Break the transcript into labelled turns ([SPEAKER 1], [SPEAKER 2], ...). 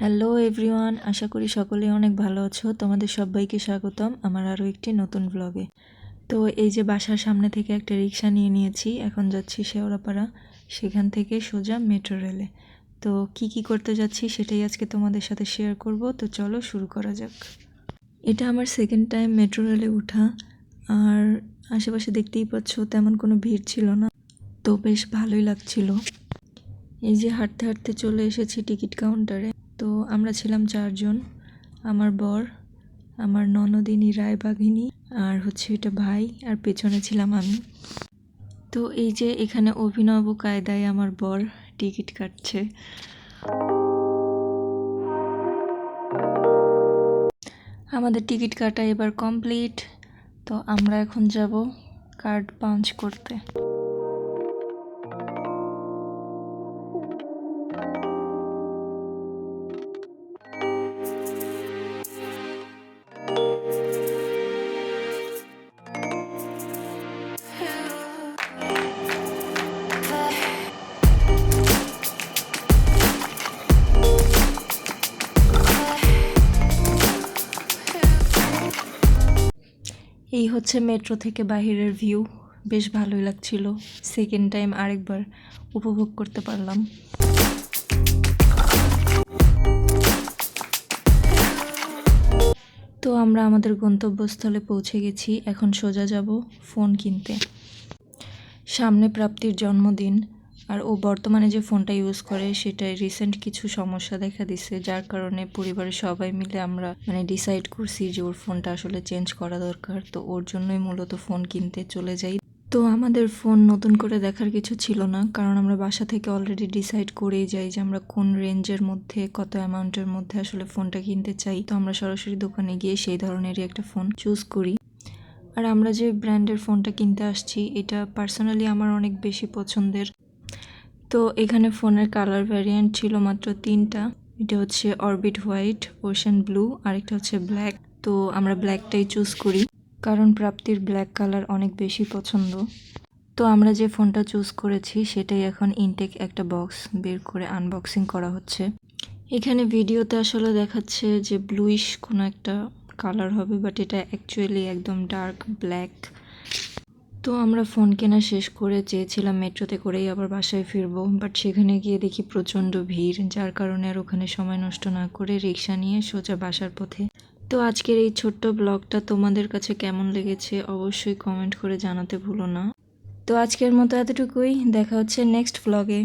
[SPEAKER 1] Hello everyone আশা করি সকলে অনেক ভালো আছো। তোমাদের সবাইকে স্বাগতম আমার আরও একটি নতুন ব্লগে তো এই যে বাসার সামনে থেকে একটা রিক্সা নিয়ে নিয়েছি, এখন যাচ্ছি শেওড়াপাড়া, সেখান থেকে সোজা মেট্রো রেলে তো কি কি করতে যাচ্ছি সেটাই আজকে তোমাদের সাথে শেয়ার করব। তো চলো শুরু করা যাক। এটা আমার সেকেন্ড টাইম মেট্রো রেলে ওঠা আর আশেপাশে দেখতেই পাচ্ছ, তেমন কোনো ভিড় ছিল না। তো বেশ ভালোই লাগছিল। এই যে হাঁটতে হাঁটতে চলে এসেছি টিকিট কাউন্টারে আমরা ছিলাম চারজন, আমার বর, আমার ননদিনী রায়বাঘিনী আর হচ্ছে এটা ভাই, আর পেছনে ছিলাম আমি। তো এই যে এখানে অভিনব কায়দায় আমার বর টিকিট কাটছে। আমাদের টিকিট কাটা এবার কমপ্লিট, তো আমরা এখন যাব কার্ড পাঞ্চ করতে। এই হচ্ছে মেট্রো থেকে বাহিরের ভিউ বেশ ভালোই লাগছিল। সেকেন্ড টাইম আরেকবার উপভোগ করতে পারলাম। তো আমরা আমাদের গন্তব্যস্থলে পৌঁছে গেছি। এখন সোজা যাব ফোন কিনতে। সামনে প্রাপ্তির জন্মদিন। আর ও বর্তমানে যে ফোনটা ইউজ করে, সেটায় রিসেন্ট কিছু সমস্যা দেখা দিছে, যার কারণে পরিবারের সবাই মিলে আমরা মানে ডিসাইড করছি যে ওর ফোনটা আসলে চেঞ্জ করা দরকার। তো ওর জন্যই মূলত ফোন কিনতে চলে যাই। তো আমাদের ফোন নতুন করে দেখার কিছু ছিল না, কারণ আমরা বাসা থেকে অলরেডি ডিসাইড করেই যাই যে আমরা কোন রেঞ্জের মধ্যে, কত অ্যামাউন্টের মধ্যে আসলে ফোনটা কিনতে চাই। তো আমরা সরাসরি দোকানে গিয়ে সেই ধরনেরই একটা ফোন চুজ করি। আর আমরা যে ব্র্যান্ডের ফোনটা কিনতে আসছি, এটা পার্সোনালি আমার অনেক বেশি পছন্দের। তো এখানে ফোনের কালার ভ্যারিয়েন্ট ছিল মাত্র তিনটা। এটা হচ্ছে অরবিট হোয়াইট, ওশেন ব্লু, আরেকটা হচ্ছে ব্ল্যাক। তো আমরা ব্ল্যাকটাই চুজ করি, কারণ প্রাপ্তির ব্ল্যাক কালার অনেক বেশি পছন্দ। তো আমরা যে ফোনটা চুজ করেছি, সেটাই এখন ইনটেক একটা বক্স বের করে আনবক্সিং করা হচ্ছে। এখানে ভিডিওতে আসলে দেখাচ্ছে যে ব্লুইশ কোনো একটা কালার হবে, বাট এটা অ্যাকচুয়ালি একদম ডার্ক ব্ল্যাক তো আমরা ফোন কেনা শেষ করে চেয়েছিলাম মেট্রোতে করেই আবার বাসায় ফিরবো বাট সেখানে গিয়ে দেখি প্রচণ্ড ভিড়, যার কারণে আর ওখানে সময় নষ্ট না করে রিক্সা নিয়ে সোজা বাসার পথে। তো আজকের এই ছোট্ট ব্লগটা তোমাদের কাছে কেমন লেগেছে অবশ্যই কমেন্ট করে জানাতে ভুলো না। তো আজকের মতো এতটুকুই, দেখা হচ্ছে নেক্সট ব্লগে